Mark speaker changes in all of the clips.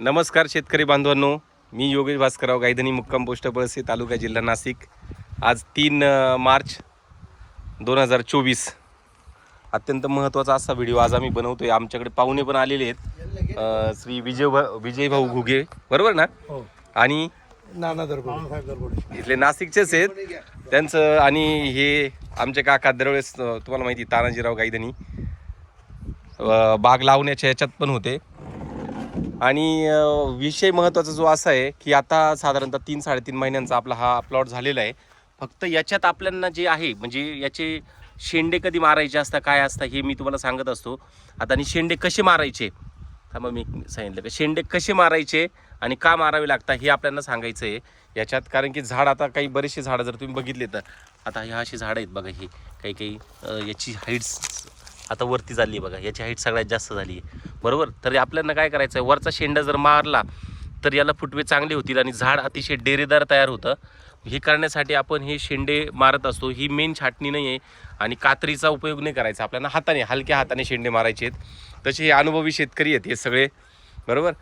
Speaker 1: नमस्कार शेतकरी बांधवांनो. मी योगेश भास्करराव गायधनी मुक्काम पोस्ट पळसे तालुका जिल्हा नाशिक. आज तीन मार्च दोन हजार चोवीस. अत्यंत महत्त्वाचा असा व्हिडिओ आज आम्ही बनवतोय. आमच्याकडे पाहुणे पण आलेले आहेत. अ, श्री विजय भा- विजय भाऊ घुगे. बरोबर ना?
Speaker 2: हो.
Speaker 1: आणि
Speaker 2: नाना
Speaker 1: इथले नाशिकचेच आहेत. त्यांचं आणि हे आमचे काका दरवेळेस अ, तुम्हाला माहिती आहे, तानाजीराव गायधनी. अ, बाग लावण्याच्या ह्याच्यात पण होते. आणि विषय महत्त्वाचा जो असा आहे की आता साधारणतः तीन साडेतीन महिन्यांचा आपला हा प्लॉट झालेला आहे. फक्त याच्यात आपल्याला जे आहे म्हणजे याचे शेंडे कधी मारायचे असतात काय असतं हे मी तुम्हाला सांगत असतो. आता आणि शेंडे कसे मारायचे? थांबा मी सांगितलं का? शेंडे कसे मारायचे आणि का मारावे लागतात हे आपल्याला सांगायचं आहे. याच्यात कारण की झाड आता काही बरेचसे झाडं जर तुम्ही बघितले तर आता ह्या अशी झाडं आहेत बघा ही काही काही याची हाईट्स आता वरती झाली आहे बघा याची हाईट सगळ्यात जास्त झाली आहे. बरोबर? तर आपल्याला काय करायचं आहे वरचा शेंडा जर मारला तर याला फुटवे चांगले होतील आणि झाड अतिशय डेरेदार तयार होतं. हे करण्यासाठी आपण हे शेंडे मारत असतो. ही मेन छाटणी नाही आहे आणि कात्रीचा उपयोग नाही करायचा. आपल्याला हाताने हलक्या हाताने शेंडे मारायचे आहेत. तसे हे अनुभवी शेतकरी आहेत हे सगळे. बरोबर?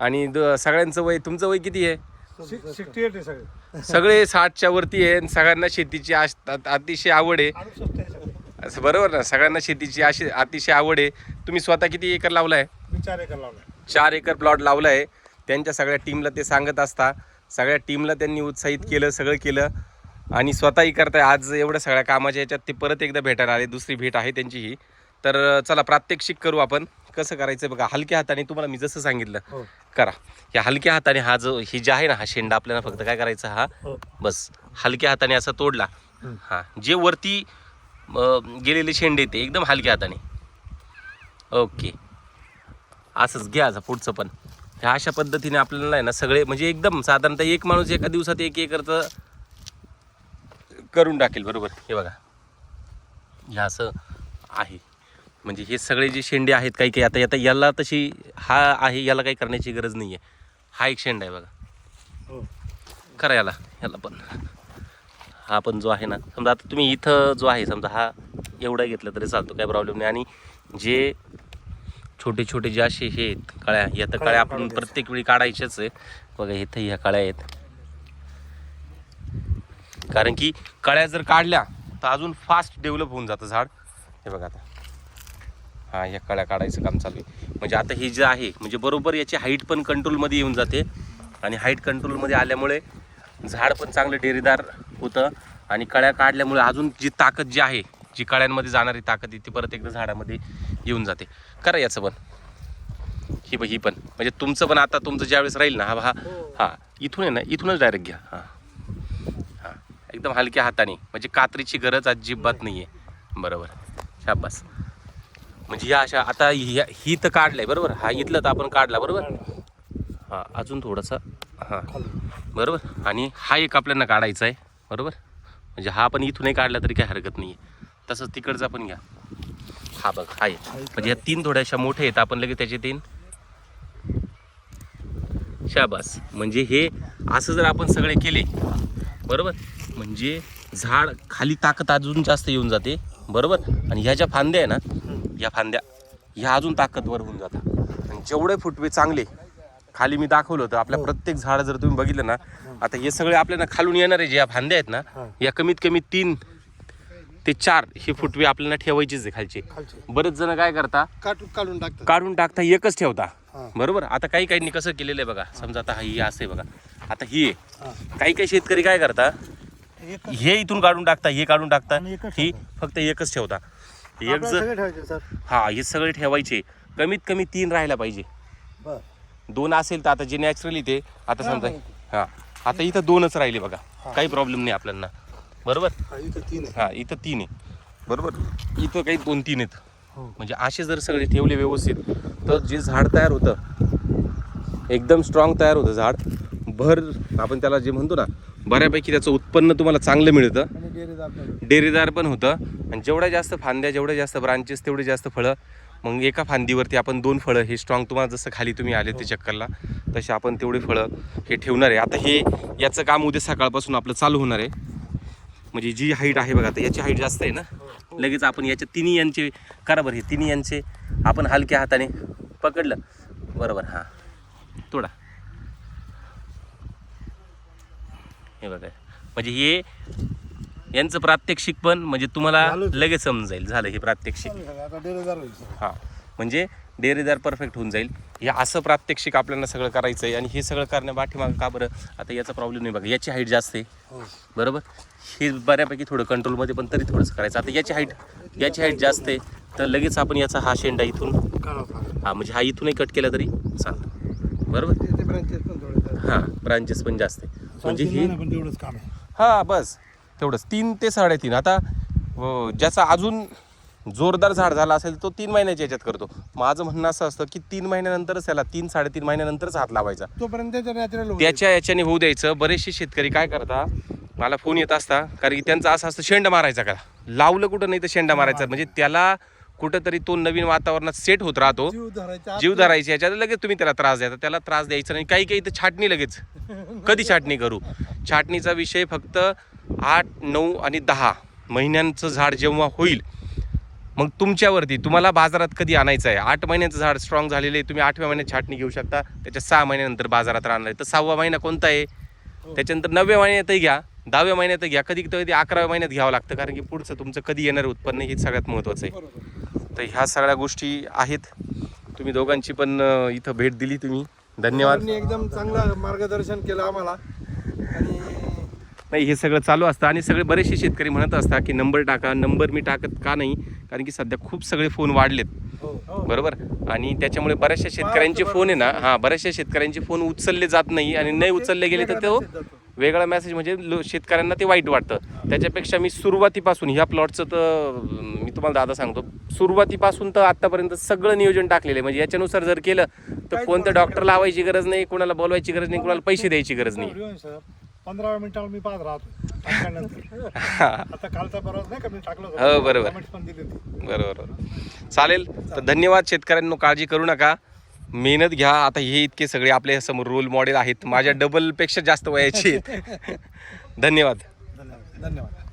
Speaker 1: आणि द सगळ्यांचं वय तुमचं वय किती आहे?
Speaker 2: सगळे.
Speaker 1: सगळे साठच्या वरती आहे सगळ्यांना शेतीची अतिशय आवड आहे
Speaker 2: आणि स्वस्त आहे सगळे
Speaker 1: असं बरोबर ना सगळ्यांना शेतीची अशी अतिशय आवड आहे. तुम्ही स्वतः किती एकर लावला आहे
Speaker 2: मी चार एकर लावलाय.
Speaker 1: चार एकर प्लॉट लावला आहे त्यांच्या सगळ्या टीमला ते सांगत असता. सगळ्या टीमला त्यांनी उत्साहित केलं सगळं केलं. आणि स्वतःही करताय. आज एवढ्या सगळ्या कामाच्या याच्यात ते परत एकदा भेटायला आले. दुसरी भेट आहे त्यांची ही. तर चला प्रात्यक्षिक करू आपण. कसं करायचं बघा हलक्या हाताने तुम्हाला मी जसं सांगितलं
Speaker 2: हो.
Speaker 1: करा. या हलक्या हाताने हा जो ही जे आहे ना हा शेंडा आपल्याला फक्त काय करायचा हा?
Speaker 2: हो.
Speaker 1: बस. हलक्या हाताने असा तोडला. हा. जे वरती गेलेले शेंडे ते एकदम हलक्या हाताने. ओके. असंच घ्या आता पुढचं पण. ह्या अशा पद्धतीने आपल्याला आहे ना सगळे म्हणजे एकदम साधारणतः एक माणूस एका दिवसात एक एकरचं करून टाकेल बरोबर? हे बघा. हे असं आहे. म्हणजे हे सगळे जे शेंडे आहेत काही काही आता आता याला तशी हा आहे याला काही करण्याची गरज नाही आहे हा एक शेंडा आहे बघा.
Speaker 2: हो.
Speaker 1: करा याला याला पण. हा पण जो आहे ना समजा आता तुम्ही इथं जो आहे समजा हा एवढा घेतला तरी चालतो काही प्रॉब्लेम नाही. आणि जे छोटे छोटे जे असे हे आहेत कळ्या या तर
Speaker 2: कळ्या
Speaker 1: आपण. प्रत्येक वेळी काढायच्याच आहे. बघा इथं ह्या कळ्या आहेत. कारण की कळ्या जर काढल्या तर अजून फास्ट डेव्हलप होऊन जातं झाड. हे बघा आता. हा या कळ्या काढायचं काम चालू आहे. म्हणजे आता हे जे आहे म्हणजे बरोबर याची हाईट पण कंट्रोलमध्ये येऊन जाते. आणि हाईट कंट्रोलमध्ये आल्यामुळे झाड पण चांगलं डेरेदार होतं. आणि कळ्या काढल्यामुळे अजून जी ताकद जी आहे जी कळ्यांमध्ये जाणारी ताकद आहे ती परत एकदा झाडामध्ये येऊन जाते. करा याचं पण. ही ब ही पण. म्हणजे तुमचं पण आता तुमचं ज्यावेळेस राहील ना हा हा हा. इथून आहे ना इथूनच डायरेक्ट घ्या. हां. हां. एकदम हलक्या हाताने. म्हणजे कात्रीची गरज अजिबात नाही आहे बरोबर. शाबास. म्हणजे ह्या अशा आता ह्या ही तर काढलंय बरोबर? हा इथलं तर आपण काढला बरोबर? हां अजून थोडंसं हां. बरोबर? आणि हा एक आपल्याला काढायचा आहे. बरोबर? म्हणजे हा पण इथूनही काढला तरी काही हरकत नाही आहे तसंच तिकडचा पण घ्या. हा बघ हा आहे म्हणजे या तीन थोड्याशा मोठ्या आहेत आपण लगेच त्याचे तीन. शाबास. म्हणजे हे असं जर आपण सगळे केले बरोबर? म्हणजे झाड खाली ताकद अजून जास्त येऊन जाते बरोबर? आणि ह्या ज्या फांद्या आहे ना या फांद्या ह्या अजून ताकदवर होऊन जातात. आणि जेवढे फुटवे चांगले खाली मी दाखवलं होतं. आपल्या प्रत्येक झाड जर तुम्ही बघितलं ना आता हे सगळे आपल्याला खालून येणारे जे या फांद्या आहेत ना
Speaker 2: हा.
Speaker 1: या कमीत कमी तीन ते चार हे फुटवे आपल्याला ठेवायचेच आहे खालचे. बरेच जण काय करता?
Speaker 2: काढून टाकतात.
Speaker 1: काढून टाकता एकच ठेवता.
Speaker 2: हा.
Speaker 1: बरोबर? आता काही काहींनी कसं केलेलं आहे बघा. समजा आता ही असं बघा. आता ही आहे.
Speaker 2: हा.
Speaker 1: काही काही शेतकरी काय करता? हे इथून काढून टाकता हे काढून टाकता. ही. फक्त एकच ठेवता. एक जर हा हे सगळे ठेवायचे. कमीत कमी तीन राहायला पाहिजे. दोन असेल तर आता जे नॅचरली ते आता समजा. हा. आता इथं दोनच राहिले बघा. काही प्रॉब्लेम नाही आपल्याला. बरोबर?
Speaker 2: हा इथं तीन आहे.
Speaker 1: बरोबर? इथं काही दोन तीन आहेत.
Speaker 2: हो.
Speaker 1: म्हणजे असे जर सगळे ठेवले व्यवस्थित तर जे झाड तयार होतं एकदम स्ट्रॉंग तयार होतं झाड भर आपण त्याला जे म्हणतो ना बऱ्यापैकी त्याचं उत्पन्न तुम्हाला चांगलं मिळतं. डेरेदार पण. होतं. आणि जेवढ्या जास्त फांद्या जेवढ्या जास्त ब्रांचेस तेवढे जास्त फळं मग एका फांदीवरती आपण दोन फळं हे स्ट्रॉंग तुम्हाला जसं खाली तुम्ही आले ते चक्करला तसे आपण तेवढे फळं हे ठेवणार आहे. आता हे याचं काम उद्या सकाळपासून आपलं चालू होणार आहे. म्हणजे जी हाईट आहे बघा आता याची हाईट जास्त आहे ना? लगेच आपण याच्या तिन्ही यांचे करा बरं हे तिन्ही यांचे आपण हलक्या हाताने पकडलं. बरोबर हां. तोडा. हे बघा. म्हणजे हे यांचं प्रात्यक्षिक पण म्हणजे तुम्हाला. लगेच समजून जाईल झालं हे प्रात्यक्षिक.
Speaker 2: डेरेदार.
Speaker 1: हां म्हणजे डेअरीदार परफेक्ट होऊन जाईल. हे असं प्रात्यक्षिक आपल्याला सगळं करायचं आहे आणि हे सगळं करण्या पाठीमागं का बरं? आता याचा प्रॉब्लेम नाही बघा याची हाईट जास्त आहे.
Speaker 2: हो.
Speaker 1: बरोबर? हे बऱ्यापैकी थोडं कंट्रोलमध्ये पण तरी थोडंसं करायचं. आता याची हाईट याची हाईट जास्त आहे तर लगेच आपण याचा हा शेंडा इथून. हा म्हणजे हा इथूनही कट केला तरी चालतं बरोबर. हां ब्रांचेस पण जास्त आहे. म्हणजे हे हा बस. तेवढंच. तीन ते साडेतीन. आता ज्याचा अजून जोरदार झाड झाला असेल तो तीन महिन्याच्या याच्यात करतो. माझं म्हणणं असं असतं की तीन महिन्यानंतरच त्याला तीन साडेतीन महिन्यानंतरच हात लावायचा.
Speaker 2: तोपर्यंत
Speaker 1: त्याच्या याच्याने होऊ द्यायचं. बरेचसे शेतकरी काय करता मला फोन येत असता कारण की त्यांचं असं असतं शेंड मारायचा का लावलं कुठं नाही तर शेंडा मारायचा. म्हणजे त्याला कुठंतरी तो नवीन वातावरणात सेट होत राहतो.
Speaker 2: जीव धरायचा.
Speaker 1: जीव धरायची याच्यात. लगेच तुम्ही त्याला त्रास द्यायचा त्याला त्रास द्यायचा नाही. काही काही तर छाटणी लगेच. कधी छाटणी करू? छाटणीचा विषय फक्त आठ नऊ आणि दहा महिन्यांचं झाड जेव्हा होईल मग तुमच्यावरती तुम्हाला बाजारात कधी आणायचं आहे? आठ महिन्याचं झाड स्ट्रॉंग झालेलं आहे तुम्ही आठव्या महिन्यात छाटणी घेऊ शकता त्याच्या सहा महिन्यानंतर बाजारात राहणार आहे. तर सहावा महिना कोणता आहे? त्याच्यानंतर नवव्या महिन्यातही घ्या दहाव्या महिन्यात घ्या कधी कधी अकराव्या महिन्यात घ्यावं लागतं कारण की पुढचं तुमचं कधी येणार उत्पन्न हे सगळ्यात महत्त्वाचं आहे. तर ह्या सगळ्या गोष्टी आहेत. तुम्ही दोघांची पण इथं भेट दिली तुम्ही. धन्यवाद.
Speaker 2: एकदम चांगलं मार्गदर्शन केलं आम्हाला.
Speaker 1: नाही हे सगळं चालू असतं. आणि सगळे बरेचसे शेतकरी म्हणत असतात की नंबर टाका नंबर मी टाकत का नाही? कारण की सध्या खूप सगळे फोन वाढलेत.
Speaker 2: हो. हो
Speaker 1: बरोबर? आणि त्याच्यामुळे बऱ्याचशा शेतकऱ्यांचे फोन आहे ना हां बऱ्याचशा शेतकऱ्यांचे फोन उचलले जात नाही आणि नाही उचलले गेले तर तो वेगळा मेसेज म्हणजे लो शेतकऱ्यांना ते वाईट वाटतं. त्याच्यापेक्षा मी सुरुवातीपासून ह्या प्लॉटचं तर मी तुम्हाला दादा सांगतो सुरुवातीपासून तर आतापर्यंत सगळं नियोजन टाकलेलं आहे. म्हणजे याच्यानुसार जर केलं तर कोणतं डॉक्टर लावायची गरज नाही कोणाला बोलवायची गरज नाही कोणाला पैसे द्यायची गरज नाही.
Speaker 2: हो, पंधरा मिनिटाला मी पाहत राहतो. टाकल्यानंतर. आता कालचा बरोबर नाही का? मी टाकलं
Speaker 1: हो, बरोबर.
Speaker 2: Comments पण दिली होती.
Speaker 1: बरोबर. चालेल. तर धन्यवाद शेतकऱ्यांनो काळजी करू नका. मेहनत घ्या. आता हे इतके सगळे आपल्यासमोर रोल मॉडेल आहेत. माझ्या डबलपेक्षा जास्त वयाचे आहेत. धन्यवाद.
Speaker 2: धन्यवाद. धन्यवाद.